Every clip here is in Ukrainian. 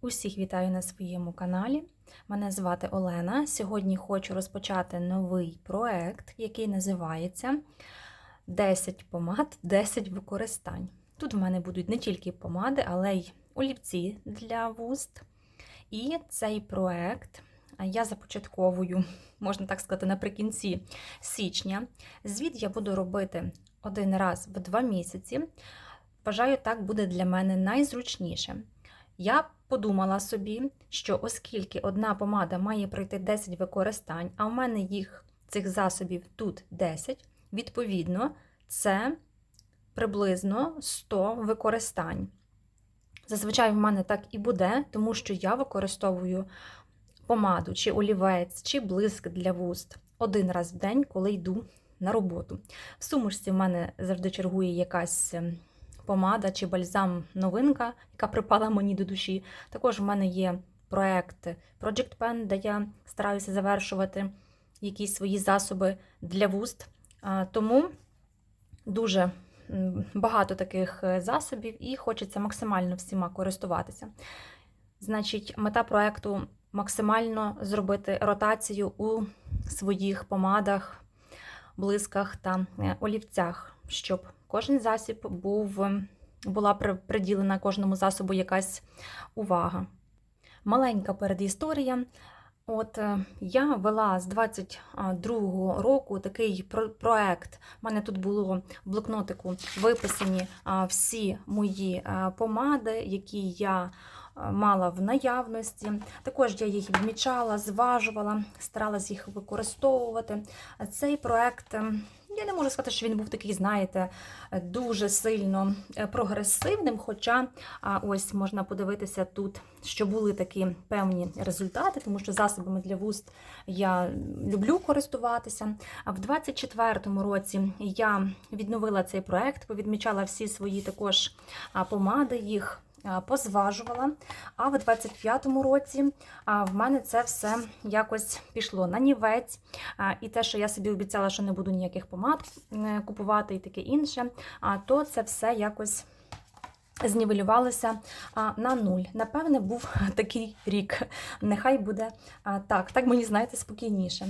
Усіх вітаю на своєму каналі. Мене звати Олена. Сьогодні хочу розпочати новий проект, який називається 10 помад, 10 використань. Тут в мене будуть не тільки помади, але й олівці для вуст. І цей проект я започатковую, можна так сказати, наприкінці січня. Звіт я буду робити один раз в два місяці. Вважаю, так буде для мене найзручніше. Я подумала собі, що оскільки одна помада має пройти 10 використань, а в мене їх цих засобів тут 10, відповідно, це приблизно 100 використань. Зазвичай в мене так і буде, тому що я використовую помаду, чи олівець, чи блиск для вуст один раз в день, коли йду на роботу. В сумушці в мене завжди чергує якась помада чи бальзам новинка, яка припала мені до душі. Також в мене є проект Project Pen, де я стараюся завершувати якісь свої засоби для вуст. Тому дуже багато таких е, засобів і хочеться максимально всіма користуватися. Значить, мета проекту максимально зробити ротацію у своїх помадах, блисках та е, олівцях, щоб кожен засіб був, була приділена кожному засобу якась увага. Маленька передісторія. От е, я вела з 22-го року такий проект. У мене тут було в блокнотику виписані всі мої помади, які я мала в наявності. Також я їх відмічала, зважувала, старалась їх використовувати. Цей проект. Я не можу сказати, що він був такий, знаєте, дуже сильно е, прогресивним. Хоча ось можна подивитися тут, що були такі певні результати, тому що засобами для вуст я люблю користуватися. А в 24-му році я відновила цей проект, повідмічала всі свої також помади, їх позважувала. А в 25-му році в мене це все якось пішло на нівець. І те, що я собі обіцяла, що не буду ніяких помад е, купувати і таке інше, то це все якось. Знівелювалося на нуль. Напевне, був такий рік. Нехай буде так, так мені, знаєте, спокійніше.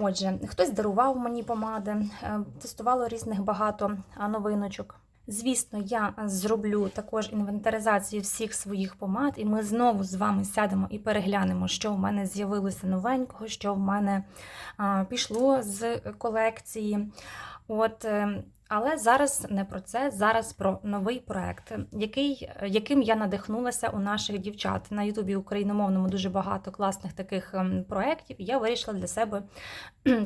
Отже, хтось дарував мені помади, е, тестувало різних багато новиночок. Звісно, я зроблю також інвентаризацію всіх своїх помад, і ми знову з вами сядемо і переглянемо, що в мене з'явилося новенького, що в мене пішло з колекції. От ем, але зараз не про це, зараз про новий проект, який, яким я надихнулася у наших дівчат. На Ютубі україномовному дуже багато класних таких ем, проєктів, і я вирішила для себе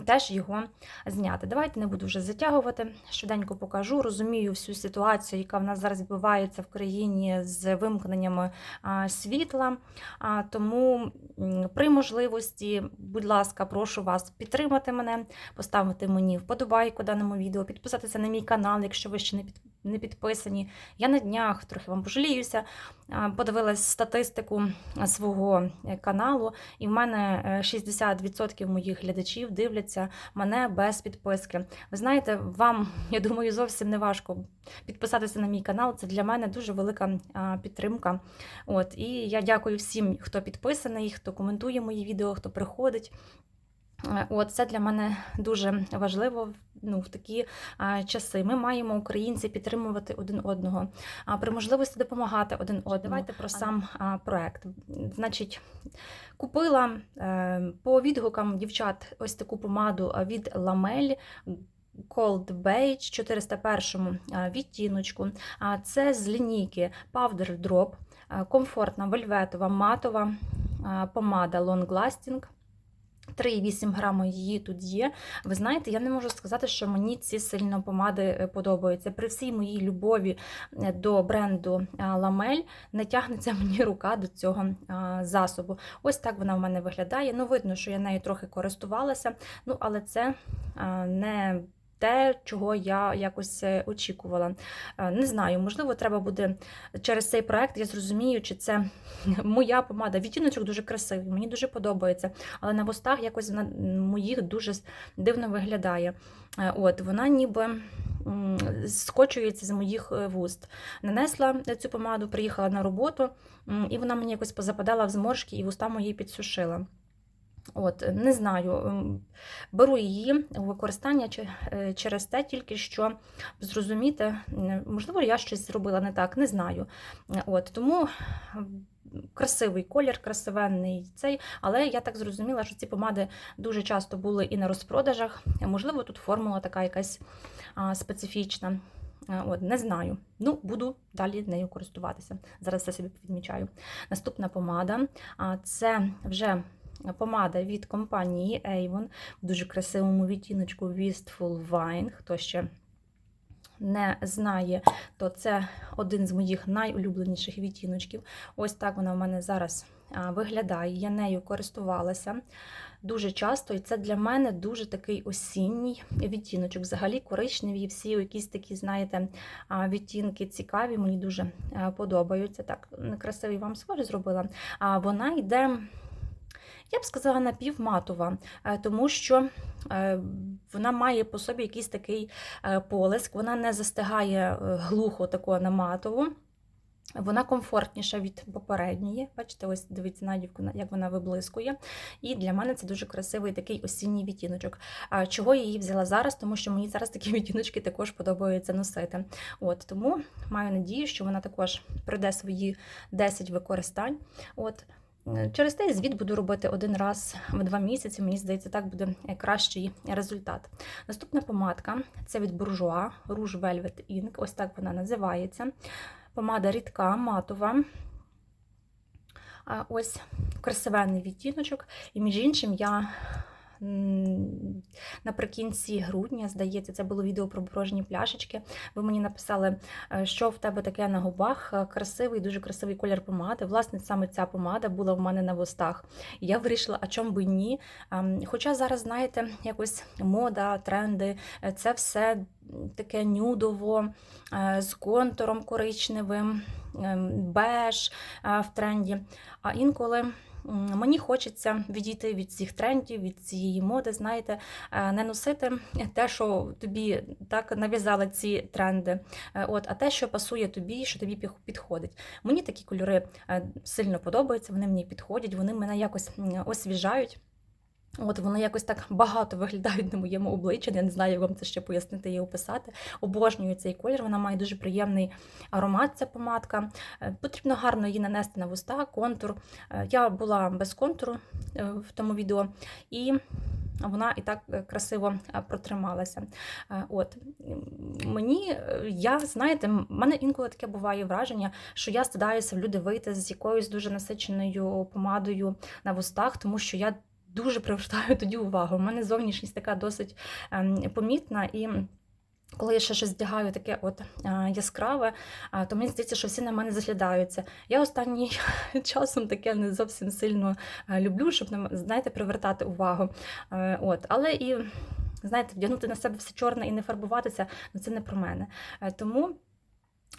теж його зняти. Давайте не буду вже затягувати, швиденько покажу. Розумію всю ситуацію, яка в нас зараз відбувається в країні з вимкненнями світла. Тому при можливості, будь ласка, прошу вас підтримати мене, поставити мені вподобайку даному відео, підписатися на мій мій канал, якщо ви ще не під, не підписані. Я на днях трохи вам пожаліюся, подивилась статистику свого е, каналу, і в мене 60% е, моїх глядачів дивляться мене без підписки. Ви знаєте, вам, я думаю, зовсім не важко підписатися на мій канал. Це для мене дуже велика підтримка. От, І я дякую всім, хто підписаний, хто коментує мої відео, хто приходить. От Це для мене дуже важливо ну, в такі а, часи. Ми маємо українці підтримувати один одного, а при можливості допомагати один одному. Давайте про сам а, проект. Значить, купила е, по відгукам дівчат ось таку помаду від Ламель. Cold Beige 401 відтіночку. Це з лінійки Powder Drop, комфортна вельветова матова помада Long Lasting. 3,8 грами її тут є. Ви знаєте, я не можу сказати, що мені ці сильно помади е, подобаються. При всій моїй любові е, до бренду Ламель не тягнеться мені рука до цього засобу. Ось так вона в мене виглядає. Ну, видно, що я нею трохи користувалася, ну, але це не те, чого я якось е, очікувала. Е, Не знаю, можливо, треба буде через цей проект. Я зрозумію, чи це моя помада. Відтіночок дуже красивий, мені дуже подобається, але на вустах якось на моїх дуже дивно виглядає. Е, От вона ніби скочується з моїх вуст. Нанесла цю помаду, приїхала на роботу, і вона мені якось позападала в зморшки і вуста мої підсушила. От, не знаю, беру її у використання е, через те, тільки що зрозуміти, можливо, я щось зробила не так, не знаю. От, тому красивий колір, красивенний цей, але я так зрозуміла, що ці помади дуже часто були і на розпродажах. Можливо, тут формула така якась специфічна. От, не знаю. Ну, буду далі нею користуватися. Зараз все собі відмічаю. Наступна помада. Це вже помада від компанії Avon в дуже красивому відтіночку Wistful Wine. Хто ще не знає, то це один з моїх найулюбленіших відтіночків. Ось так вона в мене зараз виглядає. Я нею користувалася дуже часто, і це для мене дуже такий осінній відтіночок. Взагалі коричневі, всі якісь такі, знаєте, відтінки цікаві, мені дуже подобаються. Так, некрасивий вам схоже зробила. А вона йде. Я б сказала напівматова, е, тому що е, вона має по собі якийсь такий е, полиск, вона не застигає глухо такого на матову. Вона комфортніша від попередньої. Бачите, ось дивіться надівку, як вона виблискує. І для мене це дуже красивий такий осінній відтіночок. Чого я її взяла зараз? Тому що мені зараз такі відтіночки також подобається носити. От Тому маю надію, що вона також пройде свої 10 використань. От. Через те звіт буду робити один раз в два місяці. Мені здається, так буде кращий результат. Наступна помадка це від Bourjois Rouge Velvet Ink. Ось так вона називається. Помада рідка, матова. А Ось красивенний відтіночок. І між іншим, я наприкінці грудня, здається, це було відео про порожні пляшечки. Ви мені написали, е, що в тебе таке на губах. Е, Красивий, дуже красивий колір помади. Власне, саме ця помада була в мене на вустах. Я вирішила, а чому би ні. Ем, Хоча зараз, знаєте, якось мода, тренди, е, це все таке нюдово, з контуром коричневим, ем, беж в тренді. А інколи. Мені хочеться відійти від цих трендів, від цієї моди, знаєте, е, не носити те, що тобі так нав'язали ці тренди, е, от, а те, що пасує тобі, що тобі підходить. Мені такі кольори е, сильно подобаються, вони мені підходять, вони мене якось освіжають. От вони якось так багато виглядають на моєму обличчі. Я не знаю, як вам це ще пояснити і описати. Обожнюю цей колір. Вона має дуже приємний аромат. Ця помадка. Е, Потрібно гарно її нанести на вуста, контур. Е, Я була без контуру е, в тому відео, і вона і так красиво протрималася. От мені, я знаєте, в мене інколи таке буває враження, що я стидаюся в люди вийти з якоюсь дуже насиченою помадою на вустах, тому що я дуже привертаю тоді увагу. У мене зовнішність така досить ем, помітна і. Коли я ще щось вдягаю таке от е, яскраве, а, то мені здається, що всі на мене заглядаються. Я останнім часом таке не зовсім сильно е, люблю, щоб на знаєте, привертати увагу. Е, От, але і знаєте, вдягнути на себе все чорне і не фарбуватися, ну це не про мене. Е, Тому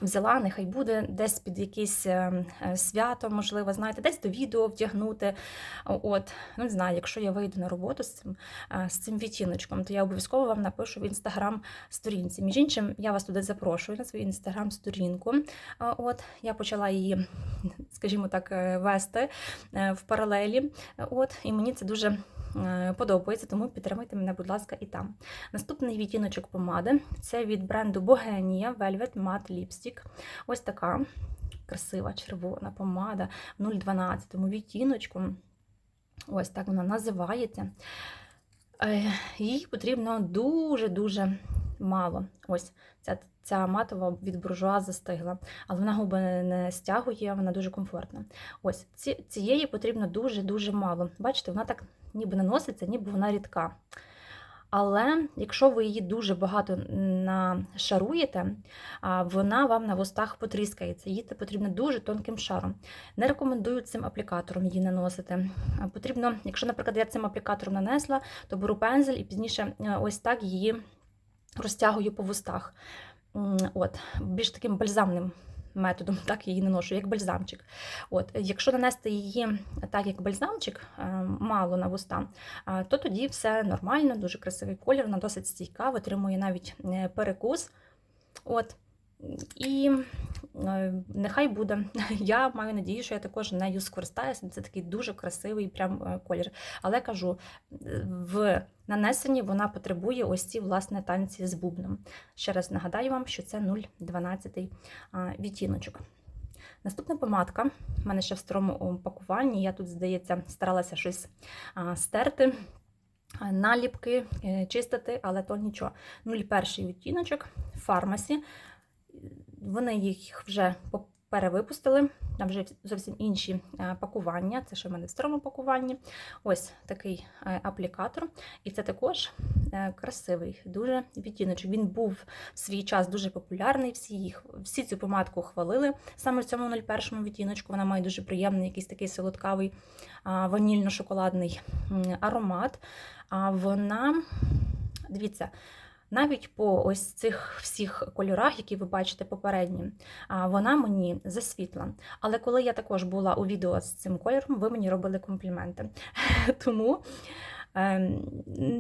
взяла, нехай буде десь під якесь е, е, свято, можливо, знаєте, десь до відео вдягнути. От, ну не знаю, якщо я вийду на роботу з цим, е, з цим відтіночком, то я обов'язково вам напишу в інстаграм сторінці. Між іншим, я вас туди запрошую на свою інстаграм сторінку. Е, От, я почала її, скажімо так, вести в паралелі. От, і мені це дуже подобається, тому підтримуйте мене, будь ласка, і там. Наступний відтіночок помади це від бренду Bohemia Velvet Matte Lipstick. Ось така красива червона помада в 0,12 відтіночку. Ось так вона називається. Е, Їй потрібно дуже-дуже мало. Ось ця, ця матова від буржуа застигла, але вона губи не- стягує, вона дуже комфортна. Ось ці, цієї потрібно дуже-дуже мало. Бачите, вона так ніби наноситься, ніби вона рідка. Але якщо ви її дуже багато нашаруєте, вона вам на вустах потріскається. Її потрібно дуже тонким шаром. Не рекомендую цим аплікатором її наносити. Потрібно, якщо, наприклад, я цим аплікатором нанесла, то беру пензель і пізніше е, ось так її розтягую по вустах. От, більш таким бальзамним методом, так її наношу, як бальзамчик. От, якщо нанести її так, як бальзамчик, е, мало на вуста, то тоді все нормально, дуже красивий колір, вона досить стійка, витримує навіть е, перекус. От. І е, нехай буде. Я маю надію, що я також нею скористаюся. Це такий дуже красивий прям е, колір. Але кажу, в нанесенні вона потребує ось ці власне танці з бубном. Ще раз нагадаю вам, що це 0,12 відтіночок. Наступна помадка. У мене ще в старому пакуванні. Я тут, здається, старалася щось стерти. Наліпки е, чистити, але то нічого. 0,1 відтіночок фармасі. Вони їх вже перевипустили. Там вже зовсім інші е, пакування. Це ще в мене в старому пакуванні. Ось такий е, аплікатор. І це також е, красивий, дуже відтіночок. Він був в свій час дуже популярний. Всі їх, всі цю помадку хвалили саме в цьому 01 відтіночку. Вона має дуже приємний, якийсь такий солодкавий ванільно-шоколадний аромат. А вона, дивіться, навіть по ось цих всіх кольорах, які ви бачите попередні, вона мені засвітла. Але коли я також була у відео з цим кольором, ви мені робили компліменти. Тому ем,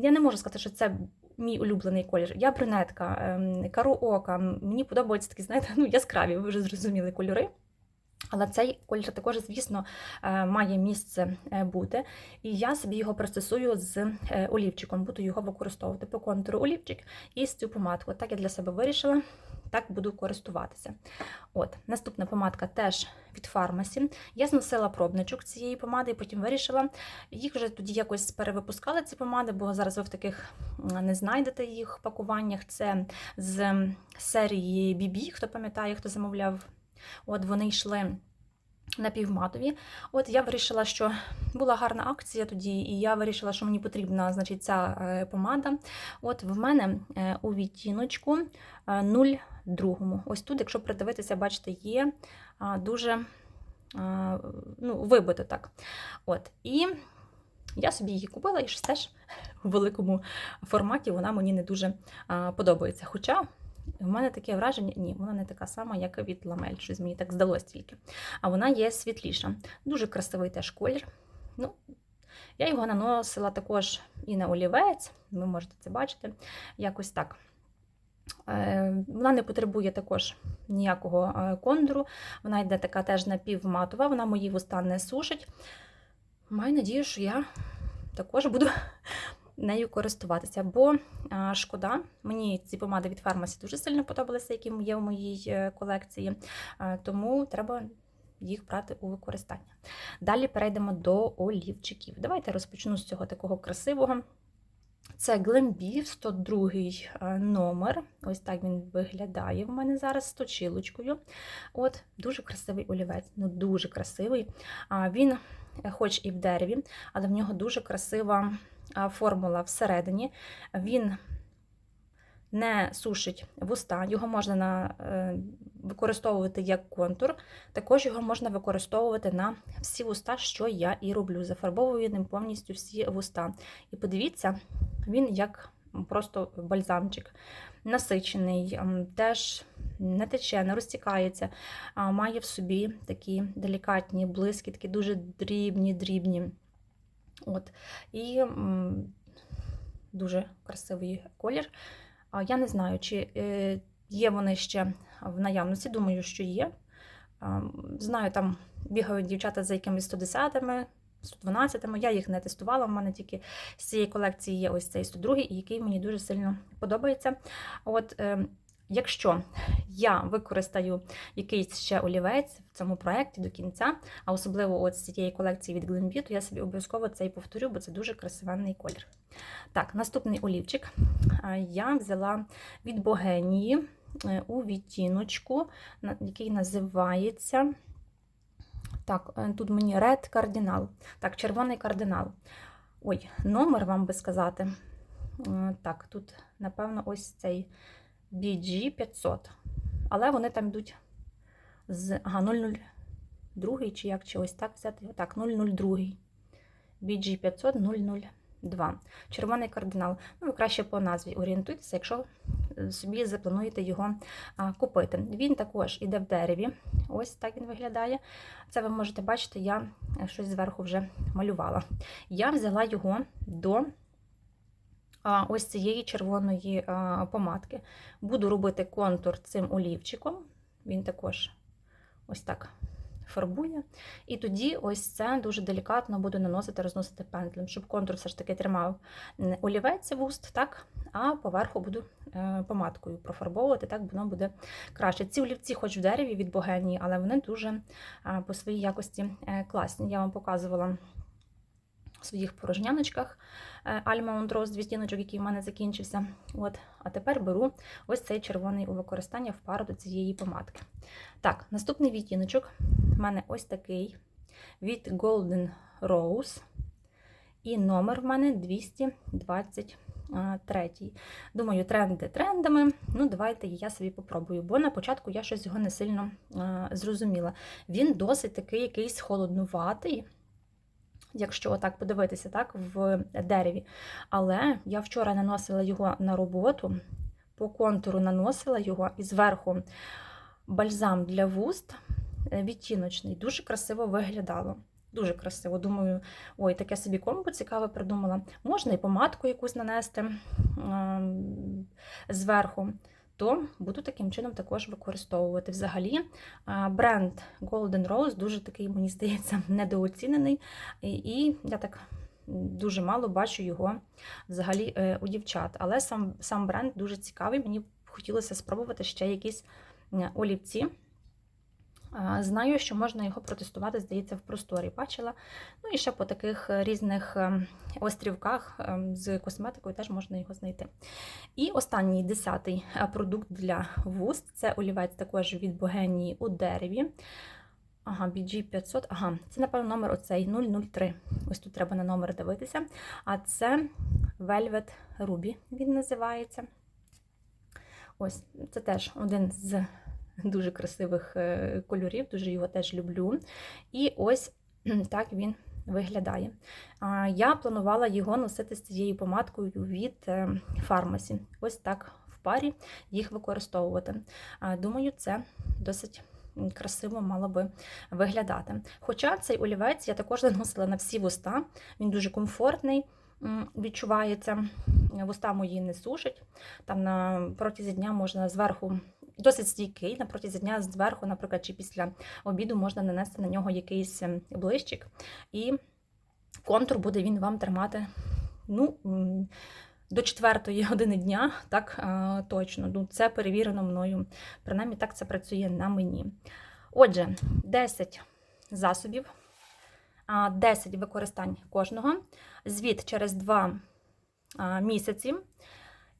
я не можу сказати, що це мій улюблений колір. Я брюнетка, ем, кару ока. Мені подобаються такі, знаєте, ну, яскраві, ви вже зрозуміли кольори. Але цей колір також, звісно, е, має місце е, бути. І я собі його процесую з е, олівчиком, буду його використовувати по контуру олівчик і з цю помадку. Так я для себе вирішила, так буду користуватися. От, Наступна помадка теж від фармасі. Я зносила пробничок цієї помади, і потім вирішила. Їх вже тоді якось перевипускали ці помади, бо зараз ви в таких не знайдете їх пакуваннях. Це з серії BB, хто пам'ятає, хто замовляв. От вони йшли напівматові. От я вирішила, що була гарна акція тоді, і я вирішила, що мені потрібна значить, ця е, помада. От в мене е, у відтіночку е, 0,2. Ось тут, якщо придивитися, бачите, є дуже ну, вибито так. От. І я собі її купила і щось теж у великому форматі вона мені не дуже подобається. Хоча в мене таке враження, ні, вона не така сама, як від ламель, щось мені так здалось тільки. А вона є світліша. Дуже красивий теж колір. Ну, я його наносила також і на олівець, ви можете це бачити, якось так. Е, Вона не потребує також ніякого е, контуру. Вона йде така теж напівматова, вона мої вуста не сушить. Маю надію, що я також буду нею користуватися, бо а, шкода, мені ці помади від фармасі дуже сильно подобалися, які є в моїй е, колекції, а, тому треба їх брати у використання. Далі перейдемо до олівчиків. Давайте розпочну з цього такого красивого. Це Glambi 102 е, номер. Ось так він виглядає в мене зараз з точилочкою. От, Дуже красивий олівець, ну дуже красивий. Він, е, хоч і в дереві, але в нього дуже красива формула всередині. Він не сушить вуста, його можна на, е, використовувати як контур, також його можна використовувати на всі вуста, що я і роблю. Зафарбовую ним повністю всі вуста. І подивіться, він як просто бальзамчик, насичений, теж не тече, не розтікається, а має в собі такі делікатні блискітки, дуже дрібні, дрібні. От. І дуже красивий колір. Я не знаю, чи е, є вони ще в наявності. Думаю, що є. Знаю, там бігають дівчата за якимись 110-ми, 112-ми. Я їх не тестувала. У мене тільки з цієї колекції є ось цей 102 який мені дуже сильно подобається. От, е, Якщо я використаю якийсь ще олівець в цьому проєкті до кінця, а особливо от з цієї колекції від Glenview, то я собі обов'язково цей повторю, бо це дуже красивенний колір. Так, наступний олівчик я взяла від Богенії е, у відтіночку, який називається. Так, е, тут мені Red Cardinal. Так, червоний кардинал. Ой, номер вам би сказати. Е, Так, тут, напевно, ось цей BG500. Але вони там йдуть з ага, 002 чи як, чи ось так взяти. Так, 002. BG500 002. Червоний кардинал. Ну, ви краще по назві орієнтуйтеся, якщо собі заплануєте його а, купити. Він також іде в дереві. Ось так він виглядає. Це ви можете бачити, я е, щось зверху вже малювала. Я взяла його до ось цієї червоної помадки. Буду робити контур цим олівчиком. Він також ось так фарбує. І тоді ось це дуже делікатно буду наносити, розносити пензлем, щоб контур все ж таки тримав олівець вуст, так, а поверху буду е, помадкою профарбовувати, так воно буде краще. Ці олівці, хоч в дереві від богенії, але вони дуже по своїй якості е, класні. Я вам показувала своїх порожняночках Альма Ондрос, з відтіночок, який в мене закінчився. От, А тепер беру ось цей червоний у використання в пару до цієї помадки. Так, наступний відтіночок в мене ось такий від Golden Rose. І номер в мене 223. Думаю, тренди трендами. Ну, давайте я собі попробую, бо на початку я щось його не сильно а, зрозуміла. Він досить такий якийсь холоднуватий якщо отак подивитися, так, в дереві. Але я вчора наносила його на роботу, по контуру наносила його і зверху бальзам для вуст е, відтіночний, дуже красиво виглядало. Дуже красиво. Думаю, ой, таке собі комбо цікаве придумала. Можна і помадку якусь нанести зверху то буду таким чином також використовувати. Взагалі, бренд Golden Rose дуже такий, мені здається, недооцінений. І я так дуже мало бачу його взагалі е, у дівчат. Але сам, сам бренд дуже цікавий. Мені хотілося спробувати ще якісь олівці. Знаю, що можна його протестувати, здається, в просторі бачила. Ну і ще по таких різних ем, острівках ем, з косметикою теж можна його знайти. І останній десятий е, продукт для вуст це олівець також від Богенії у дереві. Ага, BG500. Ага, це, напевно, номер оцей 003. Ось тут треба на номер дивитися. А це Velvet Ruby він називається. Ось, це теж один з дуже красивих е, кольорів, дуже його теж люблю. І ось так він виглядає. Я планувала його носити з цією помадкою від фармасі. Ось так в парі їх використовувати. Думаю, це досить. Красиво мало би виглядати. Хоча цей олівець я також заносила на всі вуста, він дуже комфортний, відчувається, вуста мої не сушать. Там на протязі дня можна зверху досить стійкий на протязі дня зверху, наприклад, чи після обіду можна нанести на нього якийсь ем, блищик, і контур буде він вам тримати. ну, до четвертої години дня, так точно. Ну, Це перевірено мною. Принаймні, так це працює на мені. Отже, 10 засобів, 10 використань кожного. Звіт через 2 місяці.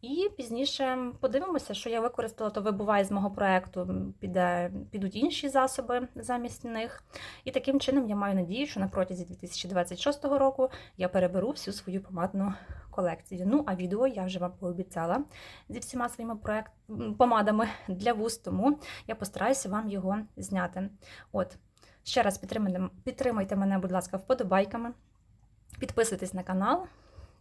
І пізніше подивимося, що я використала, то вибуває з мого проєкту, піде, підуть інші засоби замість них. І таким чином я маю надію, що на протязі 2026 року я переберу всю свою помадну колекцію. Ну, а відео я вже вам пообіцяла зі всіма своїми проект... помадами для вуст, тому я постараюся вам його зняти. От, ще раз підтримайте, підтримайте мене, будь ласка, вподобайками. Підписуйтесь на канал.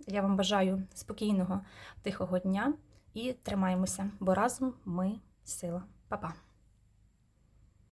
Я вам бажаю спокійного, тихого дня і тримаємося, бо разом ми сила. Па-па!